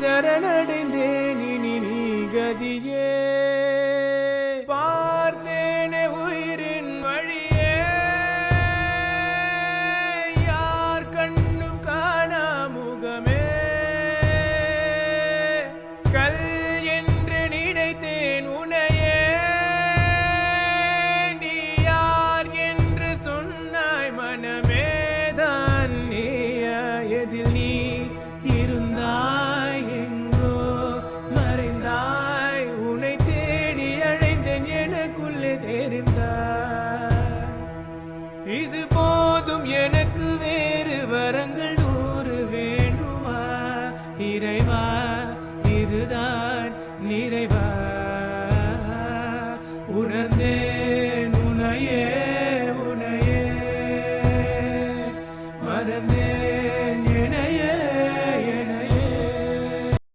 சரணடைந்தேன் இனி நீ கதியே. பார்த்தேனே உயிரின் வழியே. யார் கண்ணும் காணா முகமே. கல் என்று நினைத்தேன் உனையே. நீ யார் என்று சொன்னாய் மனமே. இது போதும் எனக்கு வேறு வரங்கள் நூறு வேண்டுமா? இறைவா இதுதான் நிறைவா? உணர்ந்தேன் உனையே உனையே மறந்தேன்.